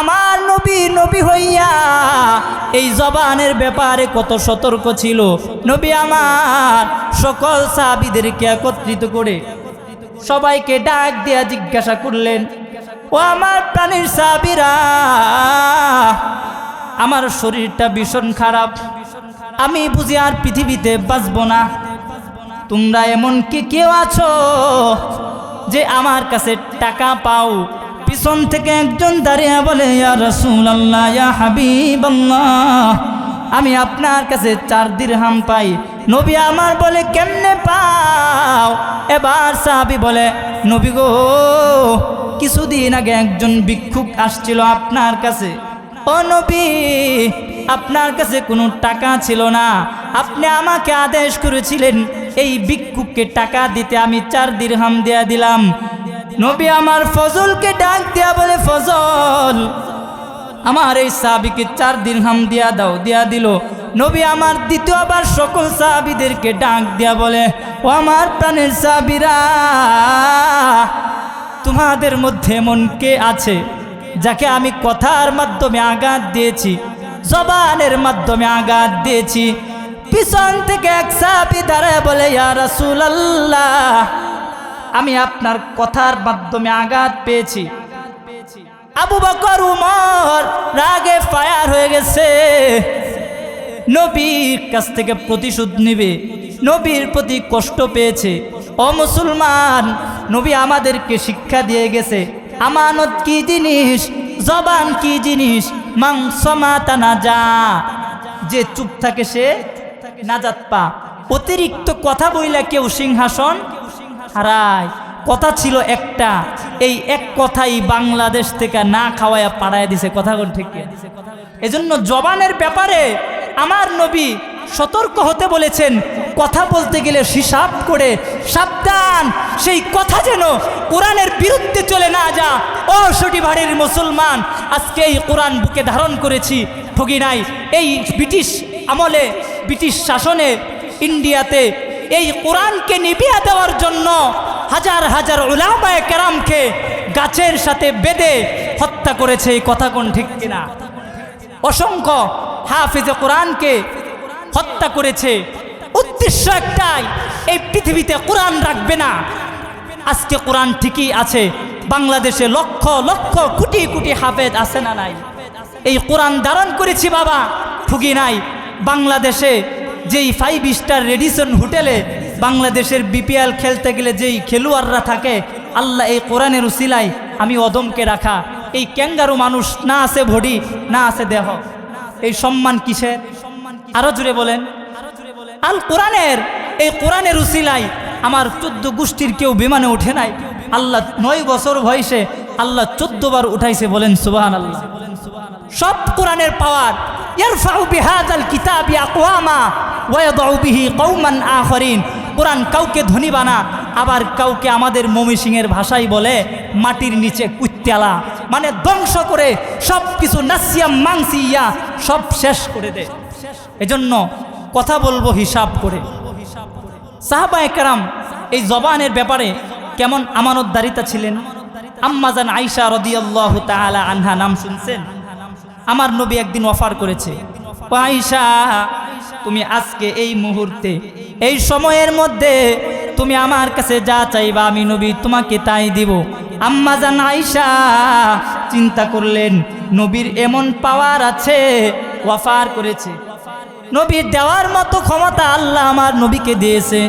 আমার নবী নবী হইয়া এই জবানের ব্যাপারে কত সতর্ক ছিল। নবী আমার সকল সাহাবিদেরকে একত্রিত করে সবাইকে ডাক দিয়া জিজ্ঞাসা করলেন, ও আমার প্রাণীর সাবিরা আমার শরীরটা ভীষণ খারাপ। আমি বুঝি আর পৃথিবীতে বাঁচব না। তোমরা এমন কি কেউ আছো যে আমার কাছে টাকা পাও। পিছন থেকে একজন দাঁড়িয়ে বলে, ইয়া রসুল আল্লাহ ইয়া হাবিব আমি আপনার কাছে চার দিরহাম পাই। নবী আমার বলে, কেমনে পাও? এবার সাহাবি বলে, নবী গো, কিছুদিন আগে একজন ভিক্ষুক আসছিল আপনার কাছে। ও নবী, আপনার কাছে কোনো টাকা ছিল না। আপনি আমাকে আদেশ করেছিলেন, এই ভিক্ষুককে টাকা দিতে আমি চার দিরহাম দেয়া দিলাম। নবী আমার ফজলকে ডাক দেয়া বলে, ফজল, আমার এই সাবিকে চার দিন হাম দিয়া দাও, দিয়া দিল। নবী আমার দ্বিতীয়বার সকল সাহাবিদেরকে ডাক দিয়া বলে, ও আমার প্রাণের সাবিরা তোমাদের মধ্যে এমন কে আছে যাকে আমি কথার মাধ্যমে আঘাত দিয়েছি, জবানের মাধ্যমে আঘাত দিয়েছি? পিছন থেকে এক সাবি দাঁড়ায় বলে, ইয়া রাসূলুল্লাহ আমি আপনার কথার মাধ্যমে আঘাত পেয়েছি। আবু বকর, উমর রাগে ফায়ার হয়ে গেছে। নবীর কাছ থেকে প্রতিশোধ নিবে। নবীর প্রতি কষ্ট পেয়েছে। ও মুসলমান, নবী আমাদেরকে শিক্ষা দিয়ে গেছে। আমানত কি জিনিস? জবান কি জিনিস? মাংস মাতানা যা। যে চুপ থাকে সে নাজাত পা। অতিরিক্ত কথা বইলা কেউ সিংহাসন হারায়। কথা ছিল একটা। এই এক কথাই বাংলাদেশ থেকে না খাওয়াইয়া পাড়ায় দিছে। কথা ঠিক এজন্য জবানের ব্যাপারে আমার নবী সতর্ক হতে বলেছেন, কথা বলতে গেলে হিসাব করে সাবধান। সেই কথা যেন কোরআনের বিরুদ্ধে চলে না যা ও সটি ভাড়ির মুসলমান, আজকে এই কোরআন বুকে ধারণ করেছি, ঠগি নাই। এই ব্রিটিশ আমলে, ব্রিটিশ শাসনে, ইন্ডিয়াতে এই কোরআনকে নিবিয়া দেওয়ার জন্য হাজার হাজার উলামায় কেরামকে গাছের সাথে বেঁধে হত্যা করেছে, এই কথা কোন ঠিক কিনা? অসংখ্য হাফিজে কোরআনকে হত্যা করেছে। উদ্দেশ্য একটাই, এই পৃথিবীতে কোরআন রাখবে না। আজকে কোরআন ঠিকই আছে, বাংলাদেশে লক্ষ লক্ষ, কোটি কোটি হাফেজ আছে না নাই? এই কোরআন ধারণ করেছি বাবা, ঠুকি নাই। বাংলাদেশে যেই ফাইভ স্টার রেডিসন হোটেলে বাংলাদেশের বিপিএল খেলতে গেলে যেই খেলোয়াড়রা থাকে, আল্লাহ এই কোরআনের উসিলায় আমি অদমকে রাখা। এই ক্যাঙ্গারু মানুষ না আছে ভডি, না আছে দেহ। এই সম্মান কিসের? আরও জুড়ে বলেন। আল কোরআনের, এই কোরআনের উসিলায় আমার চোদ্দ গোষ্ঠীর কেউ বিমানে উঠে নাই। আল্লাহ নয় বছর বয়সে আল্লাহ চোদ্দ বার উঠাইছে বলেন সুবাহান আল্লাহ সব কোরআনের পাওয়ার ইয়ারফাউ বিহাদাল কিতাবি আকওয়ামা ওয়া ইয়াদউ বিহি কওমান আখরিন কোরআন কাউকে ধনী বানা, আবার কাউকে আমাদের মমি ভাষাই বলে মাটির নিচে কুত্যালা মানে ধ্বংস করে সব কিছু নাসিয়া মাংসিয়া সব শেষ করে দে। এজন্য কথা বলব হিসাব করে। সাহাবা একরাম, এই জবানের ব্যাপারে কেমন আমানতদারিতা ছিলেন? আম্মাজান আইসা রদিয়াল্লাহ তাআলা আনহা নাম শুনছেন? আমার নবী একদিন অফার করেছে আইসা তুমি আজকে এই মুহূর্তে, এই সময়ের মধ্যে তুমি আমার কাছে যা চাইবা আমি নবী তোমাকে তাই দিব। আম্মাজান আইসা চিন্তা করলেন, নবীর এমন পাওয়ার আছে, অফার করেছে। নবীর দেওয়ার মতো ক্ষমতা আল্লাহ আমার নবীকে দিয়েছে।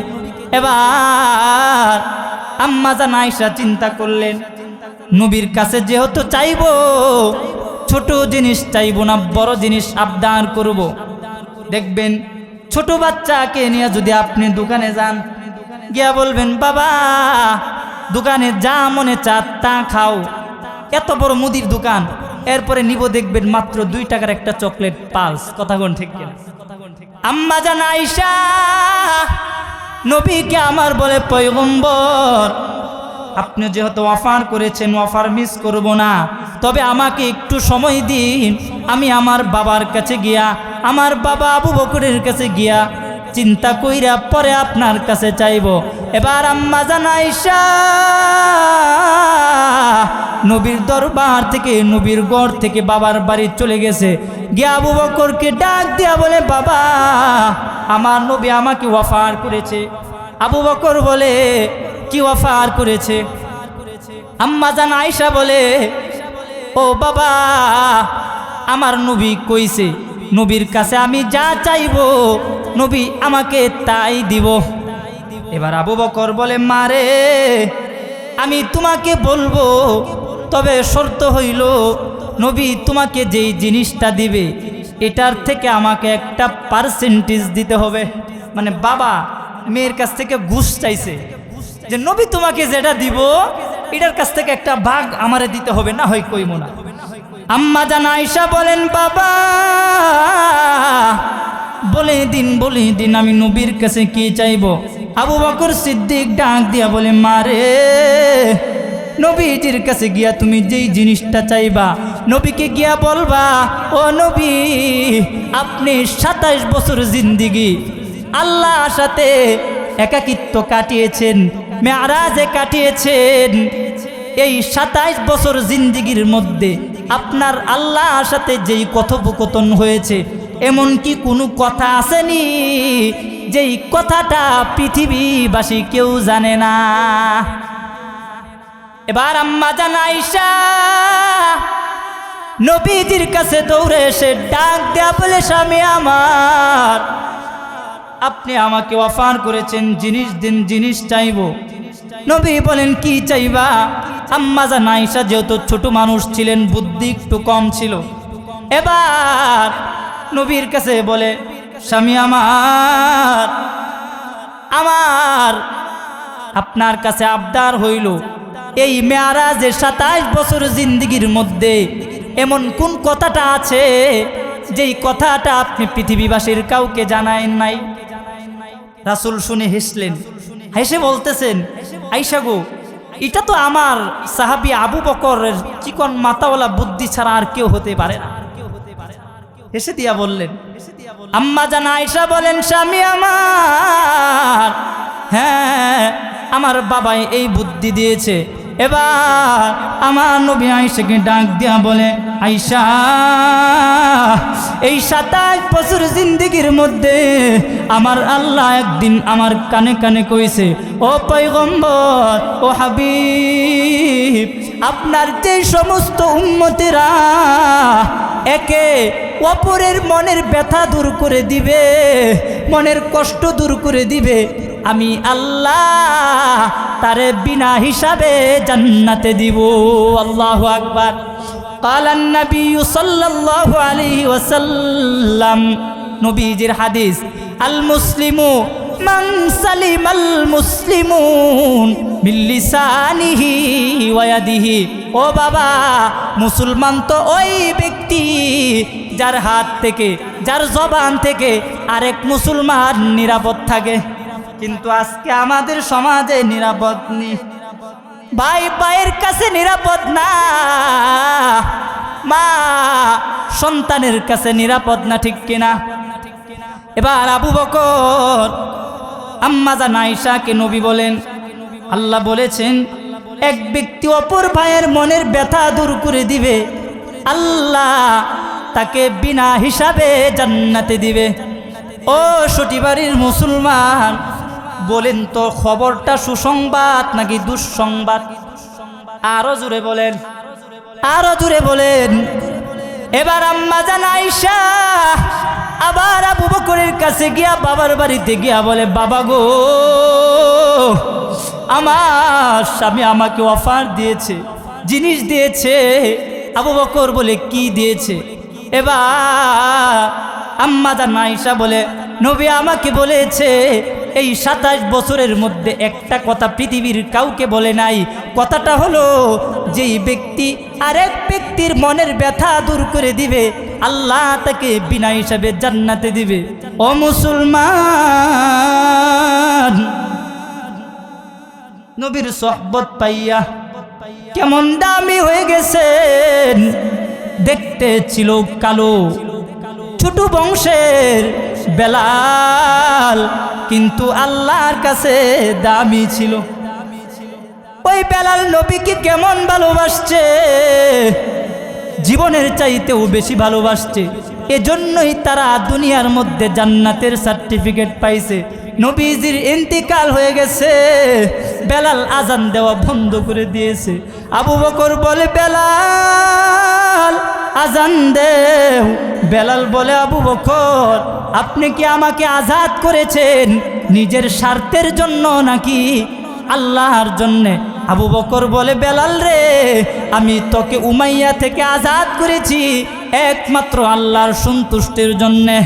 এবার আম্মাজান আয়সা চিন্তা করলেন, নবীর কাছে যেহেতু চাইব ছোট জিনিস চাইব না, বড় জিনিস আবদার করব। দেখবেন ছোট বাচ্চাকে নিয়ে যদি আপনি দোকানে যান, গিয়া বলবেন, বাবা, দোকানে যা মনে চা তা খাও। এত বড় মুদির দোকান। এরপরে নিব দেখবেন মাত্র দুই টাকার একটা চকলেট পালস। কথা কোন ঠিক আম্মা জান আইসা নবীকে আমার বলে, পয়গম্বর আপনি যেহেতু অফার করেছেন, অফার মিস করব না, তবে আমাকে একটু সময় দিন। আমি আমার বাবার কাছে গিয়া, আমার বাবা আবু বকরের কাছে গিয়া চিন্তা কইরা পরে আপনার কাছে চাইব। এবার আম্মা জান আইসা নবীর দরবার থেকে, নবীর গড় থেকে বাবার বাড়ি চলে গেছে। গিয়া আবু বকরকে ডাক দিয়া বলে, বাবা, আমার নবী আমাকে অফার করেছে। আবু বকর বলে কি অফার করেছে? আম্মা জান আয়সা বলে, ও বাবা, আমার নবী কইছে, নবীর কাছে আমি যা চাইব, নবী আমাকে তাই দিব। এবার আবু বকর বলে মারে আমি তোমাকে বলব, তবে শর্ত হইল, নবী তোমাকে যেই জিনিসটা দিবে, এটার থেকে আমাকে একটা পার্সেন্টেজ দিতে হবে। মানে বাবা, মেয়ের কাছ থেকে ঘুষ চাইছে। যে নবী তোমাকে যেটা দিব, এটার কাছ থেকে একটা ভাগ আমারে দিতে হবে, না হয় কইমো না। আম্মা জান আয়সা বলেন, বাবা, বলে দিন বলে দিন, আমি নবীর কাছে কি চাইব? আবু বকর সিদ্দিক ডাক দিয়া বলে মারে নবীজির কাছে গিয়া তুমি যেই জিনিসটা চাইবা, নবীকে গিয়া বলবা, ও নবী, আপনি সাতাইশ বছর জিন্দিগি আল্লাহ সাথে একাকিত্ব কাটিয়েছেন মেয়ারাজে কাটিয়েছেন। এই সাতাইশ বছর জিন্দিগির মধ্যে আপনার আল্লাহর সাথে যেই কথোপকথন হয়েছে, এমন কি কোনো কথা আসেনি? যেই কথাটা পৃথিবীবাসী কেউ জানে না। এবার আম্মা জান আইসা নবীজির কাছে দৌড়ে এসে ডাক দেয়া বলে, স্বামী আমার আপনি আমাকে অফার করেছেন, জিনিস দিন জিনিস চাইব। নবী বলেন, কি চাইবা? আম্মা জান আইসা যেহেতু ছোট মানুষ ছিলেন, বুদ্ধি একটু কম ছিল। এবার নবীর কাছে বলে, স্বামী আমার আমার আপনার কাছে আবদার হইল, এই মেয়ারাজের সাতাইশ বছর জিন্দিগির মধ্যে এমন কোন কথাটা আছে, যেই কথাটা আপনি পৃথিবীবাসীর কাউকে জানায়েন নাই? রাসুল শুনে হেসলেন, হেসে বলতেছেন, আইসা গো, এটা তো আমার সাহাবি আবু বকরের চিকন মাতাওয়ালা বুদ্ধি ছাড়া আর কেউ হতে পারে না। হেসে দিয়া বললেন, আম্মা জানা আয়সা বলেন, স্বামী আমার হ্যাঁ আমার বাবাই এই বুদ্ধি দিয়েছে। এবার আমার নবী আয়সাকে ডাক দিয়া বলে আইসা এই সাতাশ বছর জিন্দিগির মধ্যে আমার আল্লাহ একদিন আমার কানে কানে কইছে, ও পৈগম্বর ও হাবিব, আপনার যে সমস্ত উন্মতেরা একে অপরের মনের ব্যথা দূর করে দিবে, মনের কষ্ট দূর করে দিবে আমি আল্লাহ তারে বিনা হিসাবে জান্নাতে দিব আল্লাহ আকবার قال النبي صلى الله عليه وسلم নবীজির হাদিস আল মুসলিমু মান সালিমাল মুসলিমুন বিল্লিসানিহি ওয়াদিহি ও বাবা মুসলমান তো ওই ব্যক্তি যার হাত থেকে যার জবান থেকে আরেক মুসলমান নিরাপদ থাকে কিন্তু আজকে আমাদের সমাজে নিরাপদ নেই। ভাই ভাইয়ের কাছে নিরাপদ না। মা সন্তানের কাছে নিরাপদ না ঠিক কিনা? এবার আবু বকর আম্মাজা নাইশাকে নবী বলেন, আল্লাহ বলেছেন, এক ব্যক্তি অপর ভাইয়ের মনের ব্যথা দূর করে দিবে। আল্লাহ তাকে বিনা হিসাবে জান্নাতে দিবে। ও সটিবাড়ির মুসলমান বলেন তো, খবরটা সুসংবাদ নাকি দুঃসংবাদ? আরও জুড়ে বলেন। আরও জুড়ে বলেন। এবার আম্মা জান আইসা আবার আবু বকরের কাছে গিয়া বাবার বাড়িতে গিয়া বলে, বাবা গো, আমার স্বামী আমাকে অফার দিয়েছে, জিনিস দিয়েছে। আবু বকর বলে, কি দিয়েছে? এবার আম্মা জান আইসা বলে, নবী আমাকে বলেছে এই সাতাশ বছরের মধ্যে একটা কথা পৃথিবীর কাউকে বলে নাই। কথাটা হলো, যেই ব্যক্তি আরেক ব্যক্তির মনের ব্যথা দূর করে দিবে, আল্লাহ তাকে বিনা হিসাবে জান্নাতে দিবে। ও মুসলমান, নবীর সহবত পাইয়া কেমন দামি হয়ে গেছেন। দেখতে ছিল কালো, ছোট বংশের বেলাল। কিন্তু আল্লাহর কাছে দামি ছিল। ওই বেলাল নবীকে কেমন ভালোবাসছে? জীবনের চাইতেও বেশি ভালোবাসছে। এজন্যই তারা দুনিয়ার মধ্যে জান্নাতের সার্টিফিকেট পাইছে। নবীজির ইন্তিকাল হয়ে গেছে। বেলাল আজান দেওয়া বন্ধ করে দিয়েছে। আবু বকর বলে, বেলাল, আজান দেও। বেলাল বলে, আবু বকর, আপনি কি আমাকে আজাদ করেছেন নিজের স্বার্থের জন্য নাকি আল্লাহর জন্যে? আবু বকর বলে, বেলাল রে, আমি তোকে উমাইয়া থেকে আজাদ করেছি একমাত্র আল্লাহর সন্তুষ্টির জন্যে।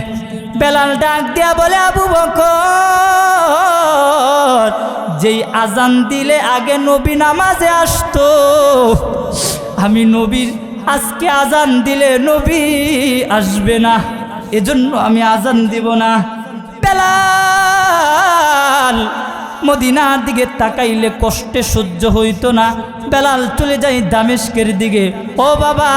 বেলাল ডাক দিয়া বলে, আবু বকর, যেই আজান দিলে আগে নবী নামাজে আসতো, আমি নবীর আজকে আজান দিলে নবী আসবে না, এজন্য আমি আজান দিব না। বেলাল মদিনার দিকে তাকাইলে কষ্টে সহ্য হইতো না। বেলাল চলে যাই দামেস্কের দিকে। ও বাবা,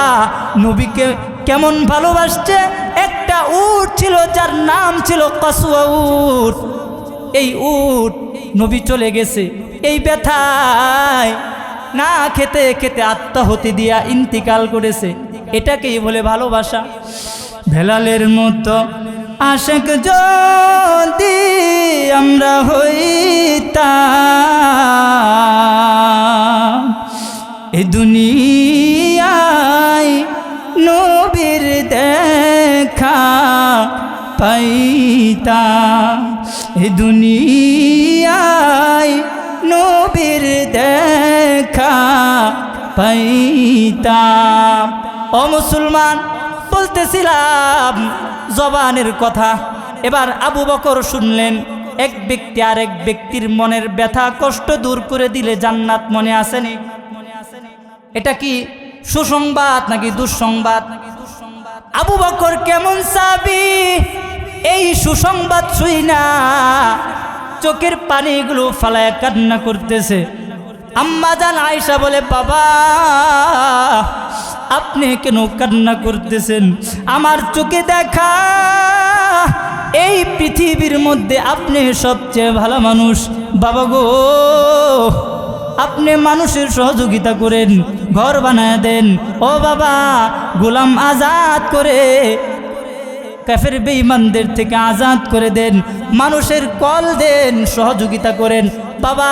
নবীকে কেমন ভালোবাসছে? একটা উট ছিল, যার নাম ছিল কাসুয়া উট। এই উট নবী চলে গেছে। এই ব্যথায় না খেতে খেতে আত্মাহতি দিয়া ইন্তিকাল করেছে। এটাকেই বলে ভালোবাসা। ভেলালের মতো আশেক যদি আমরা হইতাম, এ দুনিয়ায় নবীর দেখা পাইতাম, এ দুনিয়ায় নবীর দেখা পাইতাম। ও মুসলমান, বলতেছিলাম জবানের কথা। এবার আবু বকর শুনলেন, এক ব্যক্তি আর এক ব্যক্তির মনের ব্যথা, কষ্ট দূর করে দিলে জান্নাত মনে আসেনি এটা কি সুসংবাদ নাকি দুঃসংবাদ? আবু বকর কেমন সাবি? এই সুসংবাদ শুই না। চোখের পানিগুলো ফালায় কান্না করতেছে। আম্মা জান আয়সা বলে, বাবা, আপনি কেন কান্না করতেছেন? আমার চোখে দেখা, এই পৃথিবীর মধ্যে আপনি সবচেয়ে ভালো মানুষ। বাবা গো, আপনি মানুষের সহযোগিতা করেন, ঘর বানায় দেন। ও বাবা, গোলাম আজাদ করে কাফের বেঈমানদের থেকে আজাদ করে দেন, মানুষের কল দেন, সহযোগিতা করেন। বাবা,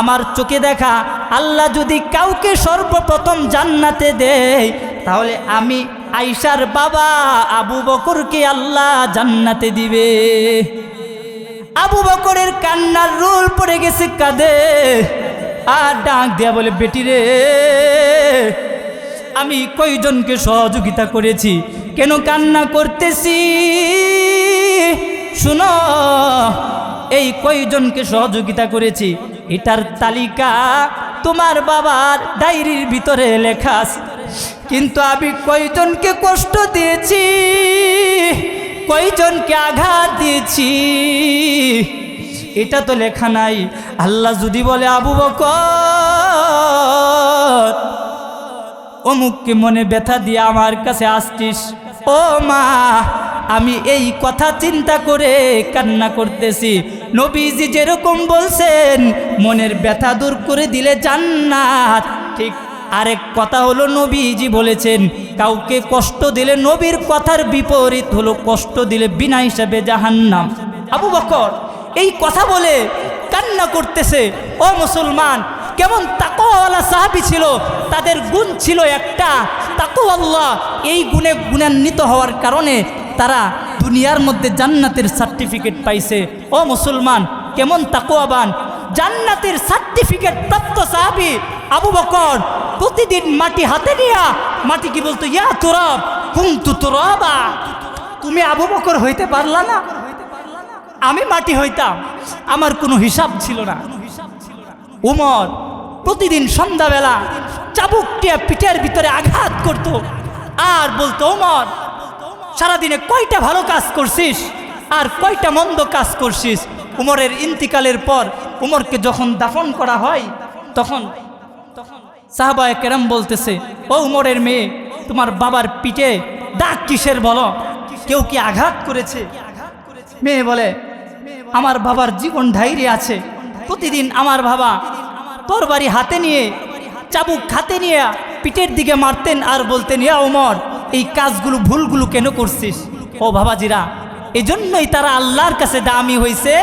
আমার চোখে দেখা, আল্লাহ যদি কাউকে সর্বপ্রথম জান্নাতে দেয়, তাহলে আমি আইসার বাবা আবু বকরকে আল্লাহ জান্নাতে দিবে। আবু বকরের কান্নার রোল পড়ে গেছে কাঁদে। আর ডাক দেয়া বলে, বেটি রে, আমি কয়জনকে সহযোগিতা করেছি? কেন কান্না করতেছি? শুনো, এই কয়জনকে সহযোগিতা করেছি, এটার তালিকা তোমার বাবার ডায়েরির ভিতরে লেখা আছে। কিন্তু আমি কয়জনকে কষ্ট দিয়েছি, কয়জনকে আঘাত দিয়েছি, এটা তো লেখা নাই। আল্লাহ যদি বলে, আবু বকর, অমুককে মনে ব্যথা দিয়ে আমার কাছে আসতিস। ও মা, আমি এই কথা চিন্তা করে কান্না করতেছি। নবীজি যেরকম বলছেন, মনের ব্যথা দূর করে দিলে জান্নাত। ঠিক আরেক কথা হলো, নবীজি বলেছেন, কাউকে কষ্ট দিলে নবীর কথার বিপরীত হলো, কষ্ট দিলে বিনা হিসাবে জাহান্নাম। আবু বকর এই কথা বলে কান্না করতেছে, ও মুসলমান, কেমন তাকওয়ালা সাহাবি ছিল, তাদের গুণ ছিল একটা তাকওয়াল্লাহ এই গুণে গুণান্বিত হওয়ার কারণে তারা দুনিয়ার মধ্যে জান্নাতের সার্টিফিকেট পাইছে। ও মুসলমান, কেমন তাকওয়াবান জান্নাতের সার্টিফিকেট প্রাপ্ত সাহাবি আবু বকর প্রতিদিন মাটি হাতে নিয়া, মাটি কি বলতো? ইয়া তোরব, কুন্তু তোরবা। তুমি আবু বকর হইতে পারলা না? আমি মাটি হইতাম, আমার কোনো হিসাব ছিল না। উমর প্রতিদিন সন্ধ্যাবেলা চাবুকটিয়া পিঠের ভিতরে আঘাত করত। আর বলতো উমর সারাদিনে কয়টা ভালো কাজ করছিস? আর কয়টা মন্দ কাজ করছিস? উমরের ইন্তিকালের পর উমরকে যখন দাফন করা হয় তখন তখন সাহাবায় কেরাম বলতেছে, ও উমরের মেয়ে, তোমার বাবার পিঠে দাগ কিসের বলো? কেউ কি আঘাত করেছে? মেয়ে বলে, আমার বাবার জীবন ধাইরি আছে। প্রতিদিন আমার বাবা তরবারি হাতে নিয়ে, চাবুক হাতে নিয়ে, পিঠের দিকে মারতেন আর বলতেন, ইয়া ওমর, এই কাজগুলো, ভুলগুলো কেন করছিস? ও বাবাজিরা, এজন্যই তারা আল্লাহর কাছে দামি হয়েছে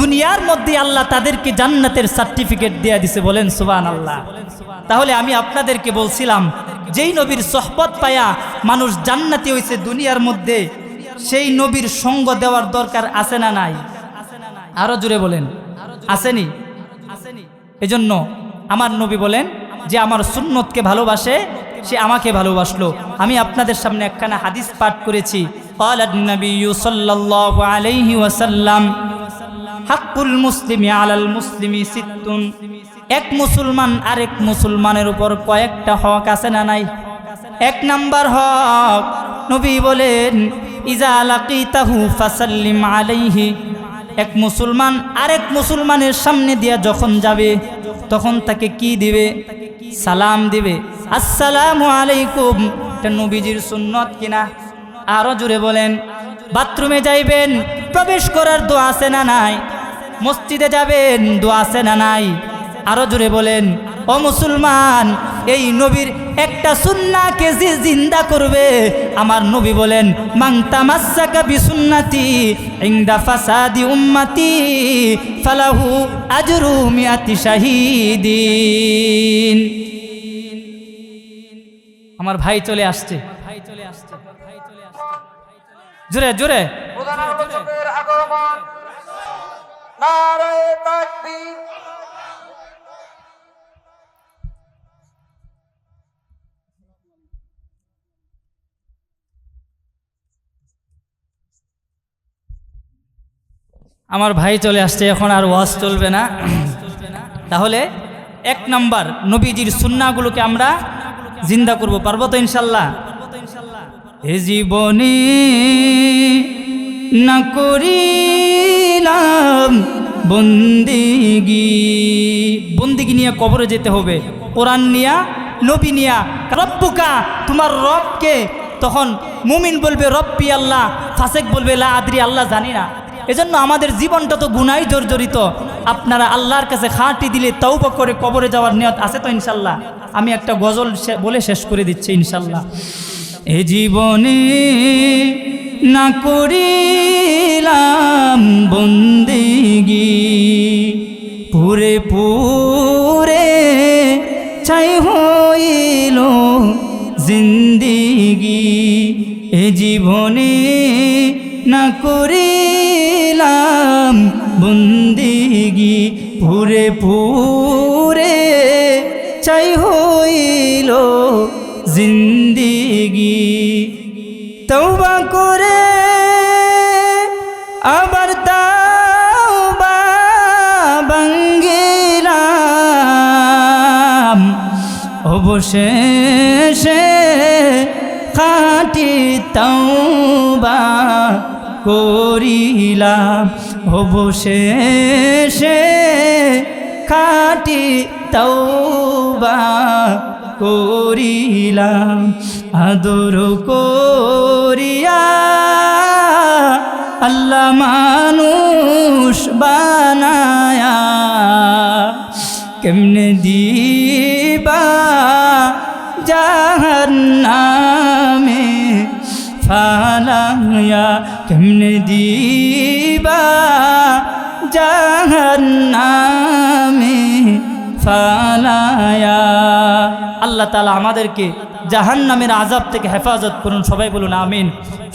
দুনিয়ার মধ্যে আল্লাহ তাদেরকে জান্নাতের সার্টিফিকেট দেয়া দিছে বলেন সুবান আল্লাহ তাহলে আমি আপনাদেরকে বলছিলাম, যেই নবীর সহবত পায়া মানুষ জান্নাতি হয়েছে দুনিয়ার মধ্যে, সেই নবীর সঙ্গ দেওয়ার দরকার আছে না নাই? আরও জুড়ে বলেন, আসেনি? এজন্য আমার নবী বলেন যে আমার সুন্নতকে ভালোবাসে, সে আমাকে ভালোবাসলো। আমি আপনাদের সামনে একখানা হাদিস পাঠ করেছি। হাক্কুল মুসলিমি আলাল এক মুসলমান আরেক মুসলমানের উপর কয়েকটা হক আছে না নাই? এক নাম্বার হক, নবী বলেন, ইজা আলাকি তাহু ফাসাল্লিম আলাইহি। এক মুসলমান আরেক মুসলমানের সামনে দিয়া যখন যাবে, তখন তাকে কি দিবে? সালাম দিবে। আসসালামু আলাইকুম। এটা নবীজির সুন্নত কিনা? আরও জুড়ে বলেন। বাথরুমে যাইবেন, প্রবেশ করার দোয়া আছে না নাই? মসজিদে যাবেন, দোয়া আছে না নাই? আরও জুড়ে বলেন। ও মুসলমান এই নবীর একটা সুন্নাকে যে জিন্দা করবে, আমার নবী বলেন মাংতামাসাকা বিসুন্নাতি ইংদা ফাসাদি উম্মতি ফালাহু আজরু মিয়াতি শাহিদিন। আমার ভাই চলে আসছে। ভাই চলে আসছে জোরে জোরে আগমন। নারায়ে তাকবীর। আমার ভাই চলে আসছে, এখন আর ওয়াজ চলবে না। তাহলে এক নাম্বার নবীজির সুন্নাগুলোকে আমরা জিন্দা করব, পারব তো ইনশাল্লাহ? হে জীবনে না করিলাম বন্দিগি। বন্দিগি নিয়ে কবরে যেতে হবে, কোরআন নিয়া, নবী নিয়া। রব্বুকা, তোমার রবকে তখন মুমিন বলবে, রব্বি আল্লাহ, ফাসেক বলবে, লা আদরি, আল্লাহ জানি না। এজন্য আমাদের জীবনটা তো গুনাই জর্জরিত। আপনারা আল্লাহর কাছে খাঁটি দিলে তৌবা করে কবরে যাওয়ার নিয়ত আছে তো ইনশাল্লাহ? আমি একটা গজল বলে শেষ করে দিচ্ছি ইনশাল্লাহ। এ জীবনে না করিলাম বন্দিগি, পুরে পুরে চাই হইল জিন্দিগি। এ জীবনে না করিলাম বন্দিগি পুরে পুরে, চাই হইল জিন্দিগি। তৌবা করে, আবার তাওবা ভাঙ্গিলাম। অবশেষে খাটি তৌবা করিলাম। অবশেষে খাটি তৌবা করিলাম। আদর করিয়া আল্লাহ মানুষ বানায়া কেমনে দিবা জাহান্নামে ফালায়া কেমনে দিবা জাহান্নামে ফালায়া? আল্লাহ তালা আমাদেরকে জাহান্নামের আজাব থেকে হেফাজত করুন, সবাই বলুন আমিন।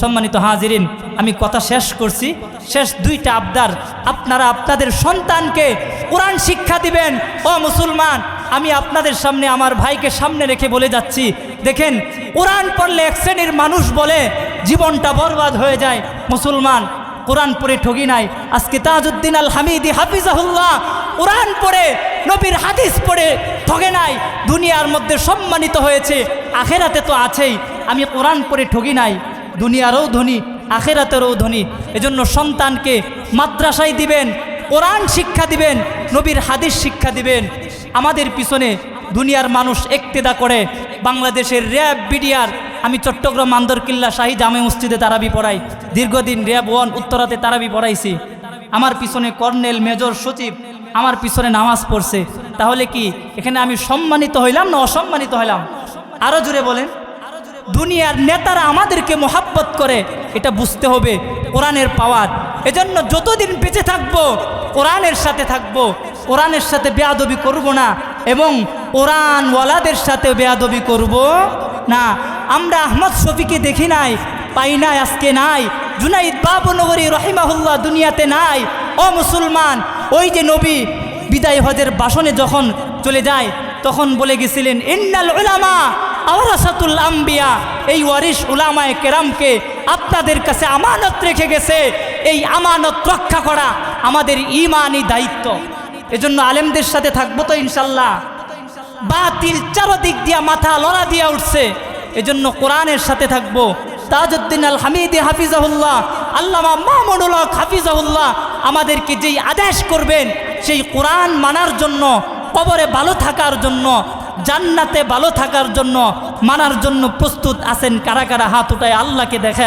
সম্মানিত হাজিরিন, আমি কথা শেষ করছি। শেষ দুইটা আবদার, আপনারা আপনাদের সন্তানকে কোরআন শিক্ষা দিবেন। ও মুসলমান, আমি আপনাদের সামনে, আমার ভাইকে সামনে রেখে বলে যাচ্ছি। দেখেন, কোরআন পড়লে এক শ্রেণির মানুষ বলে জীবনটা বরবাদ হয়ে যায়। মুসলমান, কোরআন পড়ে ঠগি নাই। আজকে তাজউদ্দিন আল হামিদি হাফিজাহুল্লাহ কোরআন পড়ে, নবীর হাদিস পড়ে ঠগে নাই। দুনিয়ার মধ্যে সম্মানিত হয়েছে, আখেরাতে তো আছেই। আমি কোরআন পড়ে ঠগি নাই। দুনিয়ারও ধনী আখেরাতেরও ধনী এজন্য সন্তানকে মাদ্রাসায় দিবেন, কোরআন শিক্ষা দিবেন, নবীর হাদিস শিক্ষা দিবেন। আমাদের পিছনে দুনিয়ার মানুষ একতেদা করে, বাংলাদেশের র্যাব, বিডিআর, আমি চট্টগ্রাম আন্দরকিল্লা শাহী জামে মসজিদে তারাবি পড়াই। দীর্ঘদিন র্যাব ওয়ান উত্তরাতে তারাবি পড়াইছি। আমার পিছনে কর্নেল, মেজর, সচিব, আমার পিছনে নামাজ পড়ছে। তাহলে কি এখানে আমি সম্মানিত হইলাম না অসম্মানিত হইলাম? আরও জুড়ে বলেন। দুনিয়ার নেতারা আমাদেরকে মোহাব্বত করে, এটা বুঝতে হবে, কোরআনের পাওয়ার। এজন্য যতদিন বেঁচে থাকব, কোরআনের সাথে থাকব, কোরআনের সাথে বেয়াদবি করব না। এবং কোরআনওয়ালাদের সাথে বেয়াদবি করব? না, আমরা আহমদ শফিকে দেখি নাই, পাই নাই, আজকে নাই, জুনাইদ বাবনগরী রহিমাহুল্লাহ দুনিয়াতে নাই। ও মুসলমান, ওই যে নবী বিদায় হজের বাসনে যখন চলে যায়, তখন বলে গেছিলেন, ইন্নাল উলামা আওরাসাতুল আম্বিয়া। এই ওয়ারিস উলামায় কেরামকে আপনাদের কাছে আমানত রেখে গেছে। এই আমানত রক্ষা করা আমাদের ইমানই দায়িত্ব। এজন্য আলেমদের সাথে থাকব তো ইনশাল্লাহ। বাতিল চারদিক দিয়া মাথা লড়া দিয়া উঠছে। এজন্য কোরআনের সাথে থাকব। তাজউদ্দিন আল হামিদি হাফিজাহুল্লাহ, আল্লামা মামুনুল হক হাফিজাহুল্লাহ আমাদেরকে যেই আদেশ করবেন, সেই কোরআন মানার জন্য, কবরে ভালো থাকার জন্য, জান্নাতে ভালো থাকার জন্য মানার জন্য প্রস্তুত আছেন কারা কারা? হাত উঠায় আল্লাহকে দেখা